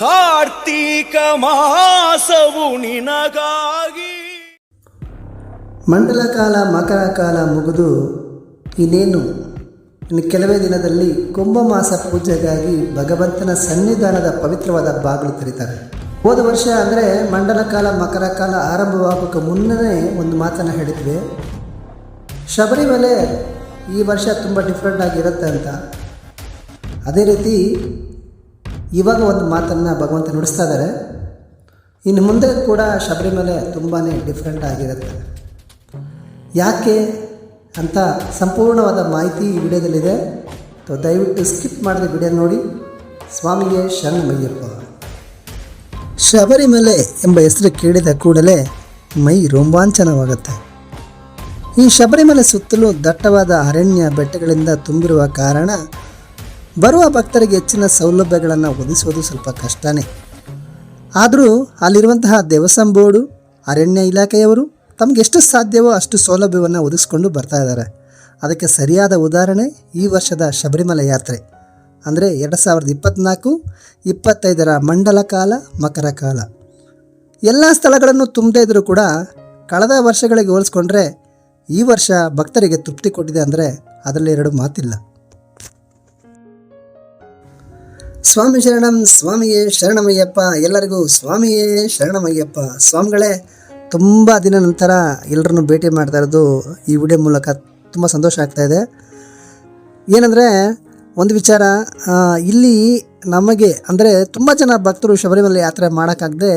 ಕಾರ್ತೀಕ ಮಾಸವು ನಿನಗಾಗಿ. ಮಂಡಲ ಕಾಲ, ಮಕರ ಕಾಲ ಮುಗಿದು ಇನ್ನೇನು? ಇನ್ನು ಕೆಲವೇ ದಿನದಲ್ಲಿ ಕುಂಭಮಾಸ ಪೂಜೆಗಾಗಿ ಭಗವಂತನ ಸನ್ನಿಧಾನದ ಪವಿತ್ರವಾದ ಬಾಗಿಲು ತೆರೀತಾರೆ. ಹೋದ ವರ್ಷ ಅಂದರೆ ಮಂಡಲ ಕಾಲ, ಮಕರ ಕಾಲ ಆರಂಭವಾಗೋಕ್ಕೆ ಮುನ್ನನೇ ಒಂದು ಮಾತನ್ನು ಹೇಳಿದ್ವಿ. ಶಬರಿಮಲೆ ಈ ವರ್ಷ ತುಂಬ ಡಿಫ್ರೆಂಟ್ ಆಗಿರುತ್ತೆ ಅಂತ. ಅದೇ ರೀತಿ ಇವಾಗ ಒಂದು ಮಾತನ್ನು ಭಗವಂತ ನುಡಿಸ್ತಾ ಇದ್ದಾರೆ. ಇನ್ನು ಮುಂದೆ ಕೂಡ ಶಬರಿಮಲೆ ತುಂಬಾ ಡಿಫ್ರೆಂಟ್ ಆಗಿರುತ್ತೆ. ಯಾಕೆ ಅಂತ ಸಂಪೂರ್ಣವಾದ ಮಾಹಿತಿ ಈ ವಿಡಿಯೋದಲ್ಲಿದೆ. ಸೊ ದಯವಿಟ್ಟು ಸ್ಕಿಪ್ ಮಾಡಿದ ವಿಡಿಯೋ ನೋಡಿ. ಸ್ವಾಮಿಗೆ ಶರಣಮಯ್ಯಪ್ಪ. ಶಬರಿಮಲೆ ಎಂಬ ಹೆಸರು ಕೇಳಿದ ಕೂಡಲೇ ಮೈ ರೋಮಾಂಚನವಾಗುತ್ತೆ. ಈ ಶಬರಿಮಲೆ ಸುತ್ತಲೂ ದಟ್ಟವಾದ ಅರಣ್ಯ ಬೆಟ್ಟಗಳಿಂದ ತುಂಬಿರುವ ಕಾರಣ ಬರುವ ಭಕ್ತರಿಗೆ ಹೆಚ್ಚಿನ ಸೌಲಭ್ಯಗಳನ್ನು ಒದಗಿಸೋದು ಸ್ವಲ್ಪ ಕಷ್ಟನೇ. ಆದರೂ ಅಲ್ಲಿರುವಂತಹ ದೇವಸ್ಥಾನ ಬೋರ್ಡು, ಅರಣ್ಯ ಇಲಾಖೆಯವರು ತಮಗೆ ಎಷ್ಟು ಸಾಧ್ಯವೋ ಅಷ್ಟು ಸೌಲಭ್ಯವನ್ನು ಒದಗಿಸ್ಕೊಂಡು ಬರ್ತಾ ಇದ್ದಾರೆ. ಅದಕ್ಕೆ ಸರಿಯಾದ ಉದಾಹರಣೆ ಈ ವರ್ಷದ ಶಬರಿಮಲೆ ಯಾತ್ರೆ. ಅಂದರೆ ಎರಡು ಸಾವಿರದ ಇಪ್ಪತ್ತ್ನಾಲ್ಕು ಇಪ್ಪತ್ತೈದರ ಮಂಡಲ ಕಾಲ, ಮಕರ ಕಾಲ. ಎಲ್ಲ ಸ್ಥಳಗಳನ್ನು ತುಂಬದೇ ಇದ್ದರೂ ಕೂಡ ಕಳೆದ ವರ್ಷಗಳಿಗೆ ಹೋಲಿಸ್ಕೊಂಡ್ರೆ ಈ ವರ್ಷ ಭಕ್ತರಿಗೆ ತೃಪ್ತಿ ಕೊಟ್ಟಿದೆ ಅಂದರೆ ಅದರಲ್ಲಿ ಎರಡು ಮಾತಿಲ್ಲ. ಸ್ವಾಮಿ ಶರಣಂ, ಸ್ವಾಮಿಯೇ ಶರಣಮಯ್ಯಪ್ಪ. ಎಲ್ಲರಿಗೂ ಸ್ವಾಮಿಯೇ ಶರಣಮಯ್ಯಪ್ಪ. ಸ್ವಾಮಿಗಳೇ, ತುಂಬ ದಿನ ನಂತರ ಎಲ್ಲರನ್ನು ಭೇಟಿ ಮಾಡ್ತಾ ಇರೋದು ಈ ವಿಡಿಯೋ ಮೂಲಕ ತುಂಬ ಸಂತೋಷ ಆಗ್ತಾ ಇದೆ. ಏನಂದರೆ, ಒಂದು ವಿಚಾರ ಇಲ್ಲಿ ನಮಗೆ, ಅಂದರೆ ತುಂಬ ಜನ ಭಕ್ತರು ಶಬರಿಮಲೆ ಯಾತ್ರೆ ಮಾಡೋಕ್ಕಾಗದೆ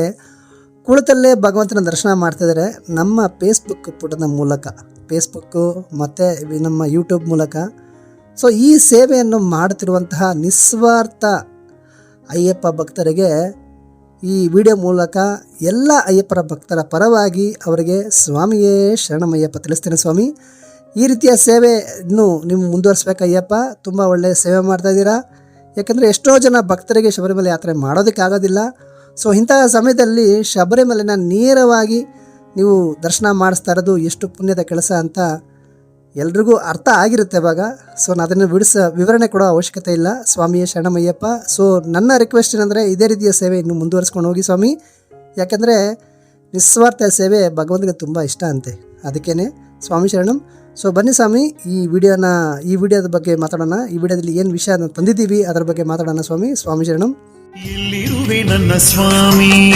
ಕುಳಿತಲ್ಲೇ ಭಗವಂತನ ದರ್ಶನ ಮಾಡ್ತಿದ್ದಾರೆ ನಮ್ಮ ಫೇಸ್ಬುಕ್ ಪುಟದ ಮೂಲಕ ಫೇಸ್ಬುಕ್ಕು ಮತ್ತು ನಮ್ಮ ಯೂಟ್ಯೂಬ್ ಮೂಲಕ. ಸೊ ಈ ಸೇವೆಯನ್ನು ಮಾಡುತ್ತಿರುವಂತಹ ನಿಸ್ವಾರ್ಥ ಅಯ್ಯಪ್ಪ ಭಕ್ತರಿಗೆ ಈ ವಿಡಿಯೋ ಮೂಲಕ ಎಲ್ಲ ಅಯ್ಯಪ್ಪರ ಭಕ್ತರ ಪರವಾಗಿ ಅವರಿಗೆ ಸ್ವಾಮಿಯೇ ಶರಣಮಯ್ಯಪ್ಪ ತಿಳಿಸ್ತೇನೆ ಸ್ವಾಮಿ. ಈ ರೀತಿಯ ಸೇವೆ ನೀವು ಮುಂದುವರಿಸ್ಬೇಕು ಅಯ್ಯಪ್ಪ. ತುಂಬ ಒಳ್ಳೆಯ ಸೇವೆ ಮಾಡ್ತಾ ಇದ್ದೀರಾ. ಯಾಕಂದರೆ ಎಷ್ಟೋ ಜನ ಭಕ್ತರಿಗೆ ಶಬರಿಮಲೆ ಯಾತ್ರೆ ಮಾಡೋದಕ್ಕಾಗೋದಿಲ್ಲ ಸೊ ಇಂತಹ ಸಮಯದಲ್ಲಿ ಶಬರಿಮಲೆನ ನೇರವಾಗಿ ನೀವು ದರ್ಶನ ಮಾಡಿಸ್ತಾ ಇರೋದು ಎಷ್ಟು ಪುಣ್ಯದ ಕೆಲಸ ಅಂತ ಎಲ್ರಿಗೂ ಅರ್ಥ ಆಗಿರುತ್ತೆ ಇವಾಗ. ಸೊ ನಾನು ಅದನ್ನು ಬಿಡಿಸ, ವಿವರಣೆ ಕೊಡೋ ಅವಶ್ಯಕತೆ ಇಲ್ಲ. ಸ್ವಾಮಿಯ ಶರಣಮಯ್ಯಪ್ಪ. ಸೊ ನನ್ನ ರಿಕ್ವೆಸ್ಟ್ ಏನಂದರೆ, ಇದೇ ರೀತಿಯ ಸೇವೆ ಇನ್ನು ಮುಂದುವರಿಸ್ಕೊಂಡು ಹೋಗಿ ಸ್ವಾಮಿ. ಯಾಕೆಂದರೆ, ನಿಸ್ವಾರ್ಥ ಸೇವೆ ಭಗವಂತನಿಗೆ ತುಂಬ ಇಷ್ಟ ಅಂತೆ. ಅದಕ್ಕೇ ಸ್ವಾಮಿ ಶರಣಂ. ಸೊ ಬನ್ನಿ ಸ್ವಾಮಿ, ಈ ವಿಡಿಯೋನ, ಈ ವಿಡಿಯೋದ ಬಗ್ಗೆ ಮಾತಾಡೋಣ. ಈ ವಿಡಿಯೋದಲ್ಲಿ ಏನು ವಿಷಯ ತಂದಿದ್ದೀವಿ, ಅದರ ಬಗ್ಗೆ ಮಾತಾಡೋಣ ಸ್ವಾಮಿ. ಸ್ವಾಮಿ ಶರಣಂ. ನನ್ನ ಸ್ವಾಮಿ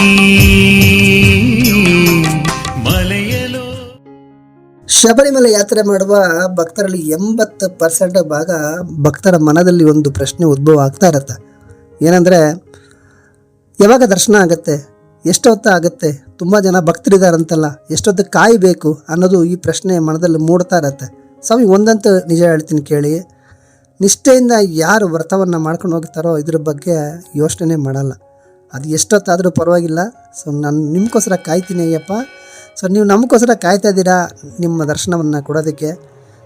ಶಬರಿಮಲೆ ಯಾತ್ರೆ ಮಾಡುವ ಭಕ್ತರಲ್ಲಿ ಎಂಬತ್ತು ಪರ್ಸೆಂಟ್ ಭಾಗ ಭಕ್ತರ ಮನದಲ್ಲಿ ಒಂದು ಪ್ರಶ್ನೆ ಉದ್ಭವ ಆಗ್ತಾ ಇರತ್ತೆ. ಏನಂದರೆ, ಯಾವಾಗ ದರ್ಶನ ಆಗುತ್ತೆ? ಎಷ್ಟೊತ್ತು ಆಗುತ್ತೆ? ತುಂಬ ಜನ ಭಕ್ತರಿದ್ದಾರಂತಲ್ಲ ಎಷ್ಟೊತ್ತು ಕಾಯಬೇಕು ಅನ್ನೋದು ಈ ಪ್ರಶ್ನೆ ಮನದಲ್ಲಿ ಮೂಡ್ತಾ ಇರತ್ತೆ. ಸ್ವಾಮಿ, ಒಂದಂತೂ ನಿಜ ಹೇಳ್ತೀನಿ ಕೇಳಿ. ನಿಷ್ಠೆಯಿಂದ ಯಾರು ವ್ರತವನ್ನು ಮಾಡ್ಕೊಂಡು ಹೋಗ್ತಾರೋ ಇದ್ರ ಬಗ್ಗೆ ಯೋಚನೆ ಮಾಡಲ್ಲ. ಅದು ಎಷ್ಟೊತ್ತಾದರೂ ಪರವಾಗಿಲ್ಲ. ಸೊ ನಾನು ನಿಮಗೋಸ್ಕರ ಕಾಯ್ತೀನಿ ಅಯ್ಯಪ್ಪ. ಸೊ ನೀವು ನಮಗೋಸ್ಕರ ಕಾಯ್ತಾ ಇದ್ದೀರಾ? ನಿಮ್ಮ ದರ್ಶನವನ್ನು ಕೊಡೋದಕ್ಕೆ.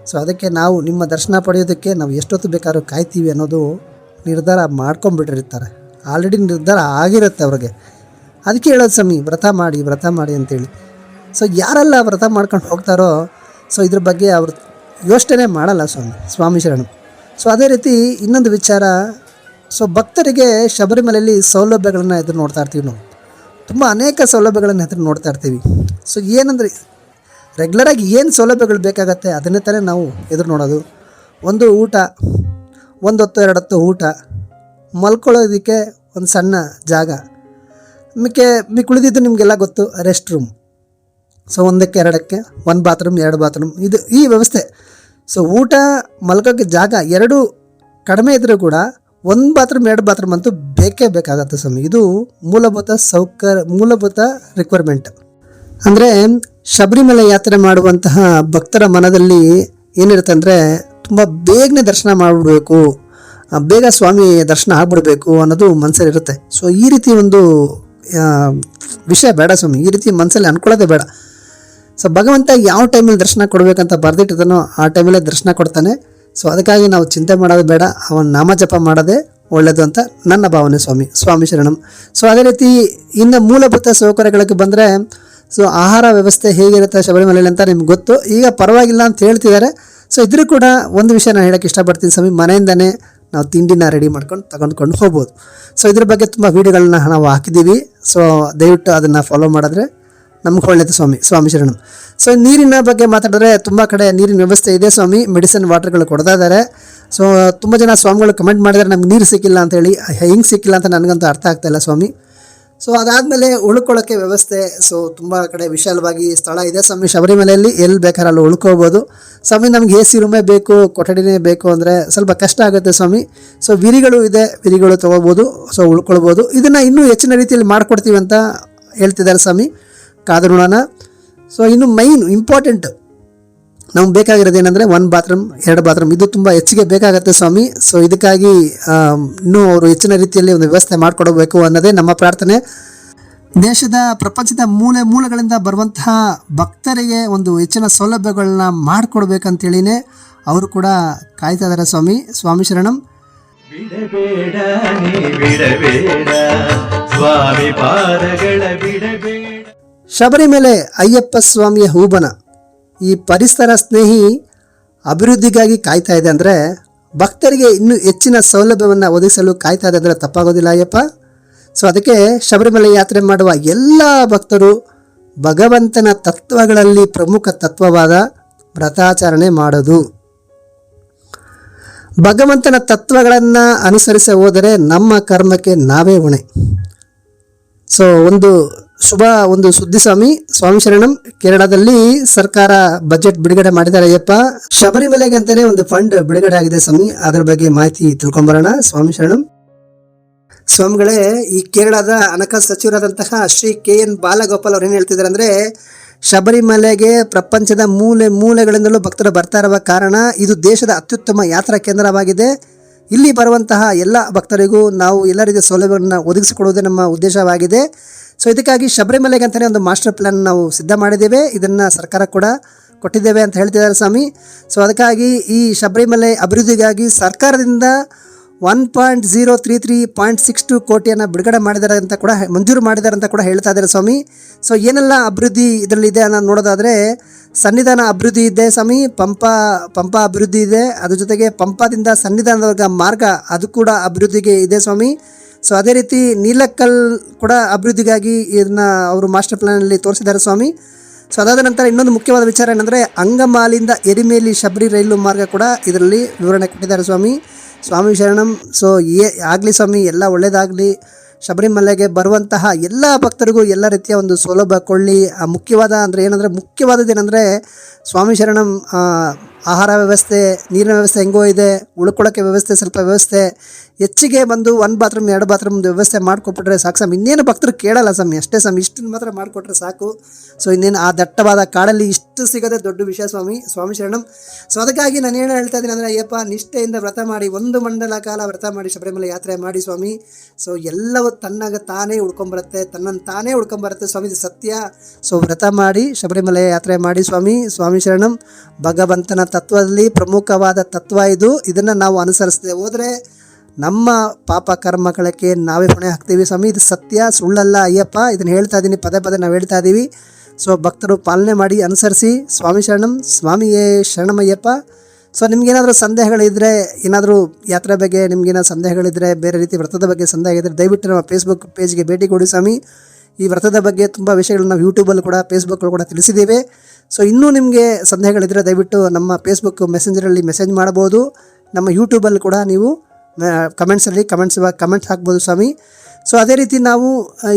ಸೊ ಅದಕ್ಕೆ ನಾವು ನಿಮ್ಮ ದರ್ಶನ ಪಡೆಯೋದಕ್ಕೆ ನಾವು ಎಷ್ಟೊತ್ತು ಬೇಕಾದ್ರೂ ಕಾಯ್ತೀವಿ ಅನ್ನೋದು ನಿರ್ಧಾರ ಮಾಡ್ಕೊಂಬಿಟ್ಟಿರ್ತಾರೆ ಆಲ್ರೆಡಿ ನಿರ್ಧಾರ ಆಗಿರುತ್ತೆ ಅವ್ರಿಗೆ. ಅದಕ್ಕೆ ಹೇಳೋದು ಸ್ವಾಮಿ, ವ್ರತ ಮಾಡಿ ವ್ರತ ಮಾಡಿ ಅಂತೇಳಿ. ಸೊ ಯಾರೆಲ್ಲ ವ್ರತ ಮಾಡ್ಕೊಂಡು ಹೋಗ್ತಾರೋ ಸೊ ಇದ್ರ ಬಗ್ಗೆ ಅವರು ಯೋಚನೆ ಮಾಡಲ್ಲ ಸ್ವಾಮಿ ಸ್ವಾಮಿ ಶರಣು. ಸೊ ಅದೇ ರೀತಿ ಇನ್ನೊಂದು ವಿಚಾರ. ಸೊ ಭಕ್ತರಿಗೆ ಶಬರಿಮಲೆಯಲ್ಲಿ ಸೌಲಭ್ಯಗಳನ್ನು ಎದುರು ನೋಡ್ತಾ ಇರ್ತೀವಿ ನಾವು. ತುಂಬ ಅನೇಕ ಸೌಲಭ್ಯಗಳನ್ನು ಹತ್ರ ನೋಡ್ತಾ ಇರ್ತೀವಿ. ಸೊ ಏನಂದರೆ ರೆಗ್ಯುಲರಾಗಿ ಏನು ಸೌಲಭ್ಯಗಳು ಬೇಕಾಗತ್ತೆ ಅದನ್ನೇ ತಾನೇ ನಾವು ಎದುರು ನೋಡೋದು. ಒಂದು ಊಟ, ಒಂದು ಹೊತ್ತು, ಎರಡು ಹೊತ್ತು ಊಟ, ಮಲ್ಕೊಳ್ಳೋದಕ್ಕೆ ಒಂದು ಸಣ್ಣ ಜಾಗ. ಮಿಕ್ಕೆ ಮಿಕ್ಕ ಉಳಿದಿದ್ದು ನಿಮಗೆಲ್ಲ ಗೊತ್ತು ರೆಸ್ಟ್ ರೂಮ್ ಸೊ ಒಂದಕ್ಕೆ ಎರಡಕ್ಕೆ, ಒಂದು ಬಾತ್ರೂಮ್ ಎರಡು ಬಾತ್ರೂಮ್ ಇದು ಈ ವ್ಯವಸ್ಥೆ. ಸೊ ಊಟ ಮಲ್ಕೋಕ್ಕೆ ಜಾಗ ಎರಡು ಕಡಿಮೆ ಇದ್ದರೂ ಕೂಡ ಒಂದು ಬಾತ್ರೂಮ್, ಎರಡು ಬಾತ್ರೂಮ್ ಅಂತೂ ಬೇಕೇ ಬೇಕಾಗತ್ತೆ ಸ್ವಾಮಿ. ಇದು ಮೂಲಭೂತ ಸೌಕ ಮೂಲಭೂತ ರಿಕ್ವೈರ್ಮೆಂಟ್ ಅಂದರೆ ಶಬರಿಮಲೆ ಯಾತ್ರೆ ಮಾಡುವಂತಹ ಭಕ್ತರ ಮನದಲ್ಲಿ ಏನಿರುತ್ತೆ ಅಂದರೆ ತುಂಬ ಬೇಗನೆ ದರ್ಶನ ಮಾಡಿಬಿಡ್ಬೇಕು. ಬೇಗ ಸ್ವಾಮಿ ದರ್ಶನ ಆಗ್ಬಿಡ್ಬೇಕು ಅನ್ನೋದು ಮನಸ್ಸಲ್ಲಿರುತ್ತೆ ಸೊ ಈ ರೀತಿ ಒಂದು ವಿಷಯ ಬೇಡ ಸ್ವಾಮಿ. ಈ ರೀತಿ ಮನಸ್ಸಲ್ಲಿ ಅನ್ಕೊಳ್ಳೋದೇ ಬೇಡ. ಸೊ ಭಗವಂತ ಯಾವ ಟೈಮಲ್ಲಿ ದರ್ಶನ ಕೊಡಬೇಕಂತ ಬರೆದಿಟ್ಟಿದ್ದಾನೋ ಆ ಟೈಮಲ್ಲೇ ದರ್ಶನ ಕೊಡ್ತಾನೆ. ಸೊ ಅದಕ್ಕಾಗಿ ನಾವು ಚಿಂತೆ ಮಾಡೋದು ಬೇಡ. ಅವನ ನಾಮಜಪ ಮಾಡೋದೇ ಒಳ್ಳೆಯದು ಅಂತ ನನ್ನ ಭಾವನೆ ಸ್ವಾಮಿ ಸ್ವಾಮಿ ಶರಣಂ. ಸೊ ಅದೇ ರೀತಿ ಇನ್ನು ಮೂಲಭೂತ ಸೌಕರ್ಯಗಳಿಗೆ ಬಂದರೆ ಸೊ ಆಹಾರ ವ್ಯವಸ್ಥೆ ಹೇಗಿರುತ್ತೆ ಶಬರಿಮಲೆಯಲ್ಲಿ ಅಂತ ನಿಮ್ಗೆ ಗೊತ್ತು. ಈಗ ಪರವಾಗಿಲ್ಲ ಅಂತ ಹೇಳ್ತಿದ್ದಾರೆ. ಸೊ ಇದ್ರೂ ಕೂಡ ಒಂದು ವಿಷಯ ನಾನು ಹೇಳೋಕ್ಕೆ ಇಷ್ಟಪಡ್ತೀನಿ ಸ್ವಾಮಿ. ಮನೆಯಿಂದನೇ ನಾವು ತಿಂಡಿನ ರೆಡಿ ಮಾಡ್ಕೊಂಡು ತಗೊಂಡ್ಕೊಂಡು ಹೋಗ್ಬೋದು. ಸೊ ಇದ್ರ ಬಗ್ಗೆ ತುಂಬ ವೀಡಿಯೋಗಳನ್ನ ನಾವು ಹಾಕಿದ್ದೀವಿ. ಸೊ ದಯವಿಟ್ಟು ಅದನ್ನು ಫಾಲೋ ಮಾಡಿದ್ರೆ ನಮ್ಗೆ ಒಳ್ಳೆಯದು ಸ್ವಾಮಿ ಸ್ವಾಮಿ ಶರಣಂ. ಸೊ ನೀರಿನ ಬಗ್ಗೆ ಮಾತಾಡಿದ್ರೆ ತುಂಬ ಕಡೆ ನೀರಿನ ವ್ಯವಸ್ಥೆ ಇದೆ ಸ್ವಾಮಿ. ಮೆಡಿಸಿನ್ ವಾಟರ್ಗಳು ಕೊಡ್ತಾ ಇದ್ದಾರೆ ಸೊ ತುಂಬ ಜನ ಸ್ವಾಮಿಗಳು ಕಮೆಂಟ್ ಮಾಡಿದರೆ ನಮ್ಗೆ ನೀರು ಸಿಕ್ಕಿಲ್ಲ ಅಂತೇಳಿ ಹೆಂಗೆ ಸಿಕ್ಕಿಲ್ಲ ಅಂತ ನನಗಂತೂ ಅರ್ಥ ಆಗ್ತಾಯಿಲ್ಲ ಸ್ವಾಮಿ. ಸೊ ಅದಾದಮೇಲೆ ಉಳ್ಕೊಳ್ಳೋಕ್ಕೆ ವ್ಯವಸ್ಥೆ. ಸೊ ತುಂಬ ಕಡೆ ವಿಶಾಲವಾಗಿ ಸ್ಥಳ ಇದೆ ಸ್ವಾಮಿ. ಶಬರಿಮಲೆಯಲ್ಲಿ ಎಲ್ಲಿ ಬೇಕಾದ್ರೆ ಅಲ್ಲಿ ಉಳ್ಕೋಬೋದು. ಸ್ವಾಮಿ, ನಮ್ಗೆ ಎ ಸಿ ರೂಮೇ ಬೇಕು, ಕೊಠಡಿನೇ ಬೇಕು ಅಂದರೆ ಸ್ವಲ್ಪ ಕಷ್ಟ ಆಗುತ್ತೆ ಸ್ವಾಮಿ. ಸೊ ವಿರಿಗಳು ಇದೆ, ವಿರಿಗಳು ತೊಗೋಬೋದು, ಸೊ ಉಳ್ಕೊಳ್ಬೋದು. ಇದನ್ನು ಇನ್ನೂ ಹೆಚ್ಚಿನ ರೀತಿಯಲ್ಲಿ ಮಾಡಿಕೊಡ್ತೀವಿ ಅಂತ ಹೇಳ್ತಿದ್ದಾರೆ ಸ್ವಾಮಿ. ಕಾದು ನೋಡೋಣ ಸೊ ಇನ್ನು ಮೈನ್ ಇಂಪಾರ್ಟೆಂಟ್ ನಮ್ಗೆ ಬೇಕಾಗಿರೋದು ಏನಂದರೆ ಒನ್ ಬಾತ್ರೂಮ್ ಎರಡು ಬಾತ್ರೂಮ್ ಇದು ತುಂಬ ಹೆಚ್ಚಿಗೆ ಬೇಕಾಗತ್ತೆ ಸ್ವಾಮಿ. ಸೊ ಇದಕ್ಕಾಗಿ ಇನ್ನೂ ಅವರು ಹೆಚ್ಚಿನ ರೀತಿಯಲ್ಲಿ ಒಂದು ವ್ಯವಸ್ಥೆ ಮಾಡಿಕೊಡಬೇಕು ಅನ್ನೋದೇ ನಮ್ಮ ಪ್ರಾರ್ಥನೆ. ದೇಶದ, ಪ್ರಪಂಚದ ಮೂಲೆ ಮೂಲೆಗಳಿಂದ ಬರುವಂತಹ ಭಕ್ತರಿಗೆ ಒಂದು ಹೆಚ್ಚಿನ ಸೌಲಭ್ಯಗಳನ್ನ ಮಾಡಿಕೊಡ್ಬೇಕಂತೇಳಿನೇ ಅವರು ಕೂಡ ಕಾಯ್ತಾ ಇದ್ದಾರೆ ಸ್ವಾಮಿ. ಸ್ವಾಮಿ ಶರಣಂ. ಬಿಡಬೇಡ ಬಿಡಬೇಡ. ಸ್ವಾಮಿ ಪಾದಗಳ ಬಿಡಬೇಡ ಶಬರಿಮಲೆ ಅಯ್ಯಪ್ಪ ಸ್ವಾಮಿಯ ಹೂಬನ ಈ ಪರಿಸರ ಸ್ನೇಹಿ ಅಭಿವೃದ್ಧಿಗಾಗಿ ಕಾಯ್ತಾ ಇದೆ ಅಂದರೆ ಭಕ್ತರಿಗೆ ಇನ್ನೂ ಹೆಚ್ಚಿನ ಸೌಲಭ್ಯವನ್ನು ಒದಗಿಸಲು ಕಾಯ್ತಾ ಇದೆ ಅಂದರೆ ತಪ್ಪಾಗೋದಿಲ್ಲ ಅಯ್ಯಪ್ಪ. ಸೊ ಅದಕ್ಕೆ ಶಬರಿಮಲೆ ಯಾತ್ರೆ ಮಾಡುವ ಎಲ್ಲ ಭಕ್ತರು ಭಗವಂತನ ತತ್ವಗಳಲ್ಲಿ ಪ್ರಮುಖ ತತ್ವವಾದ ವ್ರತಾಚರಣೆ ಮಾಡೋದು. ಭಗವಂತನ ತತ್ವಗಳನ್ನು ಅನುಸರಿಸಿ ಹೋದರೆ ನಮ್ಮ ಕರ್ಮಕ್ಕೆ ನಾವೇ ಹೊಣೆ. ಸೊ ಒಂದು ಶುಭ ಒಂದು ಸುದ್ದಿ ಸ್ವಾಮಿ ಸ್ವಾಮಿ ಶರಣಂ, ಕೇರಳದಲ್ಲಿ ಸರ್ಕಾರ ಬಜೆಟ್ ಬಿಡುಗಡೆ ಮಾಡಿದ್ದಾರೆ ಅಯ್ಯಪ್ಪ. ಶಬರಿಮಲೆಗೆ ಅಂತಾನೆ ಒಂದು ಫಂಡ್ ಬಿಡುಗಡೆ ಆಗಿದೆ ಸ್ವಾಮಿ. ಅದರ ಬಗ್ಗೆ ಮಾಹಿತಿ ತಿಳ್ಕೊಂಬರೋಣ. ಸ್ವಾಮಿ ಶರಣಂ. ಸ್ವಾಮಿಗಳೇ, ಈ ಕೇರಳದ ಹಣಕಾಸು ಸಚಿವರಾದಂತಹ ಶ್ರೀ ಕೆ ಎನ್ ಬಾಲಗೋಪಾಲ್ ಅವ್ರು ಏನು ಹೇಳ್ತಿದ್ದಾರೆ ಅಂದರೆ, ಶಬರಿಮಲೆಗೆ ಪ್ರಪಂಚದ ಮೂಲೆ ಮೂಲೆಗಳಿಂದಲೂ ಭಕ್ತರು ಬರ್ತಾ ಇರುವ ಕಾರಣ ಇದು ದೇಶದ ಅತ್ಯುತ್ತಮ ಯಾತ್ರಾ ಕೇಂದ್ರವಾಗಿದೆ. ಇಲ್ಲಿ ಬರುವಂತಹ ಎಲ್ಲ ಭಕ್ತರಿಗೂ ನಾವು ಎಲ್ಲ ರೀತಿಯ ಸೌಲಭ್ಯಗಳನ್ನು ಒದಗಿಸಿಕೊಡುವುದೇ ನಮ್ಮ ಉದ್ದೇಶವಾಗಿದೆ. ಸೊ ಇದಕ್ಕಾಗಿ ಶಬರಿಮಲೆಗೆ ಅಂತಲೇ ಒಂದು ಮಾಸ್ಟರ್ ಪ್ಲ್ಯಾನ್ ನಾವು ಸಿದ್ಧ ಮಾಡಿದ್ದೇವೆ. ಇದನ್ನು ಸರ್ಕಾರ ಕೂಡ ಕೊಟ್ಟಿದ್ದೇವೆ ಅಂತ ಹೇಳ್ತಿದ್ದಾರೆ ಸ್ವಾಮಿ. ಸೊ ಅದಕ್ಕಾಗಿ ಈ ಶಬರಿಮಲೆ ಅಭಿವೃದ್ಧಿಗಾಗಿ ಸರ್ಕಾರದಿಂದ one point zero three three point six two ಕೋಟಿಯನ್ನು ಬಿಡುಗಡೆ ಮಾಡಿದ್ದಾರೆ ಅಂತ ಕೂಡ ಮಂಜೂರು ಮಾಡಿದ್ದಾರೆ ಅಂತ ಕೂಡ ಹೇಳ್ತಾ ಇದ್ದಾರೆ ಸ್ವಾಮಿ. ಸೊ ಏನೆಲ್ಲ ಅಭಿವೃದ್ಧಿ ಇದರಲ್ಲಿದೆ ಅನ್ನೋ ನೋಡೋದಾದರೆ, ಸನ್ನಿಧಾನ ಅಭಿವೃದ್ಧಿ ಇದೆ ಸ್ವಾಮಿ, ಪಂಪ ಪಂಪ ಅಭಿವೃದ್ಧಿ ಇದೆ. ಅದ್ರ ಜೊತೆಗೆ ಪಂಪದಿಂದ ಸನ್ನಿಧಾನದವರೆಗೆ ಮಾರ್ಗ ಅದು ಕೂಡ ಅಭಿವೃದ್ಧಿಗೆ ಇದೆ ಸ್ವಾಮಿ. ಸೊ ಅದೇ ರೀತಿ ನೀಲಕ್ಕಲ್ ಕೂಡ ಅಭಿವೃದ್ಧಿಗಾಗಿ ಇದನ್ನ ಅವರು ಮಾಸ್ಟರ್ ಪ್ಲಾನಲ್ಲಿ ತೋರಿಸಿದ್ದಾರೆ ಸ್ವಾಮಿ. ಸೊ ಅದಾದ ನಂತರ ಇನ್ನೊಂದು ಮುಖ್ಯವಾದ ವಿಚಾರ ಏನಂದರೆ, ಅಂಗಮಾಲಿಂದ ಎರಿಮೇಲಿ ಶಬರಿ ರೈಲು ಮಾರ್ಗ ಕೂಡ ಇದರಲ್ಲಿ ವಿವರಣೆ ಕೊಟ್ಟಿದ್ದಾರೆ ಸ್ವಾಮಿ. ಸ್ವಾಮಿ ಶರಣಂ. ಸೊ ಏ, ಆಗಲಿ ಸ್ವಾಮಿ, ಎಲ್ಲ ಒಳ್ಳೆಯದಾಗಲಿ ಶಬರಿಮಲೆಗೆ ಬರುವಂತಹ ಎಲ್ಲ ಭಕ್ತರಿಗೂ ಎಲ್ಲ ರೀತಿಯ ಒಂದು ಸೌಲಭ್ಯ ಕೊಳ್ಳಿ ಮುಖ್ಯವಾದ ಅಂದರೆ ಏನಂದರೆ ಮುಖ್ಯವಾದದ್ದೇನೆಂದರೆ ಸ್ವಾಮಿ ಶರಣಂ ಆಹಾರ ವ್ಯವಸ್ಥೆ, ನೀರಿನ ವ್ಯವಸ್ಥೆ ಹೆಂಗೋ ಇದೆ ಉಳ್ಕೊಳ್ಳೋಕ್ಕೆ ವ್ಯವಸ್ಥೆ, ಸ್ವಲ್ಪ ವ್ಯವಸ್ಥೆ. ಹೆಚ್ಚಿಗೆ ಬಂದು ಒಂದು ಬಾತ್ರೂಮ್, ಎರಡು ಬಾತ್ರೂಮ್ ವ್ಯವಸ್ಥೆ ಮಾಡಿಕೊಟ್ಬಿಟ್ರೆ ಸಾಕು ಸ್ವಾಮಿ. ಇನ್ನೇನು ಭಕ್ತರು ಕೇಳಲ್ಲ ಸ್ವಾಮಿ. ಅಷ್ಟೇ ಸ್ವಾಮಿ. ಇಷ್ಟನ್ನು ಮಾತ್ರ ಮಾಡಿಕೊಟ್ರೆ ಸಾಕು. ಸೊ ಇನ್ನೇನು ಆ ದಟ್ಟವಾದ ಕಾಡಲ್ಲಿ ಇಷ್ಟು ಸಿಗೋದೇ ದೊಡ್ಡ ವಿಷಯ ಸ್ವಾಮಿ ಸ್ವಾಮಿ ಶರಣಂ. ಸೊ ಅದಕ್ಕಾಗಿ ನಾನು ಏನು ಹೇಳ್ತಾ ಇದ್ದೀನಿ ಅಂದರೆ, ಅಯ್ಯಪ್ಪ, ನಿಷ್ಠೆಯಿಂದ ವ್ರತ ಮಾಡಿ, ಒಂದು ಮಂಡಲ ಕಾಲ ವ್ರತ ಮಾಡಿ, ಶಬರಿಮಲೆ ಯಾತ್ರೆ ಮಾಡಿ ಸ್ವಾಮಿ. ಸೊ ಎಲ್ಲವೂ ತನ್ನಾಗ ತಾನೇ ಉಳ್ಕೊಂಬರುತ್ತೆ ತನ್ನನ್ನು ತಾನೇ ಉಳ್ಕೊಂಬರುತ್ತೆ ಸ್ವಾಮಿ ಸತ್ಯ. ಸೊ ವ್ರತ ಮಾಡಿ, ಶಬರಿಮಲೆ ಯಾತ್ರೆ ಮಾಡಿ ಸ್ವಾಮಿ ಸ್ವಾಮಿ ಶರಣಂ. ಭಗವಂತನ ತತ್ವದಲ್ಲಿ ಪ್ರಮುಖವಾದ ತತ್ವ ಇದು. ಇದನ್ನು ನಾವು ಅನುಸರಿಸದೆ ಹೋದರೆ ನಮ್ಮ ಪಾಪ ಕರ್ಮಗಳಕ್ಕೆ ನಾವೇ ಹೊಣೆ ಹಾಕ್ತೀವಿ ಸ್ವಾಮಿ. ಇದು ಸತ್ಯ, ಸುಳ್ಳಲ್ಲ ಅಯ್ಯಪ್ಪ. ಇದನ್ನು ಹೇಳ್ತಾ ಇದ್ದೀನಿ ಪದೇ ಪದೇ ನಾವು ಹೇಳ್ತಾ ಇದ್ದೀವಿ ಸೊ ಭಕ್ತರು ಪಾಲನೆ ಮಾಡಿ, ಅನುಸರಿಸಿ. ಸ್ವಾಮಿ ಶರಣಂ, ಸ್ವಾಮಿಯೇ ಶರಣಮಯ್ಯಪ್ಪ ಸೊ ನಿಮ್ಗೇನಾದರೂ ಸಂದೇಹಗಳಿದ್ದರೆ ಏನಾದರೂ ಯಾತ್ರೆ ಬಗ್ಗೆ ನಿಮ್ಗೇನಾದ್ರು ಸಂದೇಹಗಳಿದ್ದರೆ ಬೇರೆ ರೀತಿ ವ್ರತದ ಬಗ್ಗೆ ಸಂದೇಹ ಇದ್ದರೆ ದಯವಿಟ್ಟು ನಮ್ಮ ಫೇಸ್ಬುಕ್ ಪೇಜ್ಗೆ ಭೇಟಿ ಕೊಡಿ ಸ್ವಾಮಿ. ಈ ವ್ರತದ ಬಗ್ಗೆ ತುಂಬ ವಿಷಯಗಳನ್ನ ನಾವು ಯೂಟ್ಯೂಬಲ್ಲಿ ಕೂಡ ಫೇಸ್ಬುಕ್ಕಲ್ಲಿ ಕೂಡ ತಿಳಿಸಿದ್ದೇವೆ. ಸೊ ಇನ್ನೂ ನಿಮಗೆ ಸಂದೇಹಗಳಿದ್ದರೆ ದಯವಿಟ್ಟು ನಮ್ಮ ಫೇಸ್ಬುಕ್ ಮೆಸೆಂಜರಲ್ಲಿ ಮೆಸೇಜ್ ಮಾಡ್ಬೋದು ನಮ್ಮ ಯೂಟ್ಯೂಬಲ್ಲಿ ಕೂಡ ನೀವು ಕಮೆಂಟ್ಸಲ್ಲಿ ಕಮೆಂಟ್ಸ್ ಕಮೆಂಟ್ಸ್ ಹಾಕ್ಬೋದು ಸ್ವಾಮಿ. ಸೊ ಅದೇ ರೀತಿ ನಾವು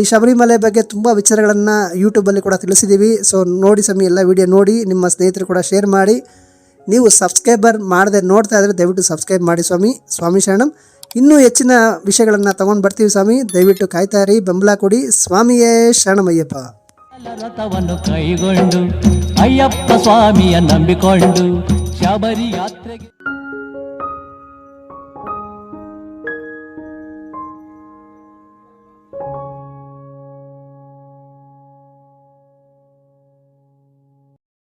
ಈ ಶಬರಿಮಲೆ ಬಗ್ಗೆ ತುಂಬ ವಿಚಾರಗಳನ್ನು ಯೂಟ್ಯೂಬಲ್ಲಿ ಕೂಡ ತಿಳಿಸಿದ್ದೀವಿ. ಸೊ ನೋಡಿ ಸ್ವಾಮಿ, ಎಲ್ಲ ವಿಡಿಯೋ ನೋಡಿ, ನಿಮ್ಮ ಸ್ನೇಹಿತರು ಕೂಡ ಶೇರ್ ಮಾಡಿ. ನೀವು ಸಬ್ಸ್ಕ್ರೈಬರ್ ಮಾಡದೆ ನೋಡ್ತಾ ಇದ್ದರೆ ದಯವಿಟ್ಟು ಸಬ್ಸ್ಕ್ರೈಬ್ ಮಾಡಿ ಸ್ವಾಮಿ. ಸ್ವಾಮಿ ಶರಣಂ. ಇನ್ನೂ ಹೆಚ್ಚಿನ ವಿಷಯಗಳನ್ನು ತಗೊಂಡು ಬರ್ತೀವಿ ಸ್ವಾಮಿ. ದಯವಿಟ್ಟು ಕಾಯ್ತಾರಿ. ಬೆಂಬಲ ಕೊಡಿ. ಸ್ವಾಮಿಯೇ ಶರಣಮಯ್ಯಪ್ಪ. ರಥವನ್ನು ಕೈಗೊಂಡು ಅಯ್ಯಪ್ಪ ಸ್ವಾಮಿಯ ನಂಬಿಕೊಂಡು ಶಬರಿ ಯಾತ್ರೆಗೆ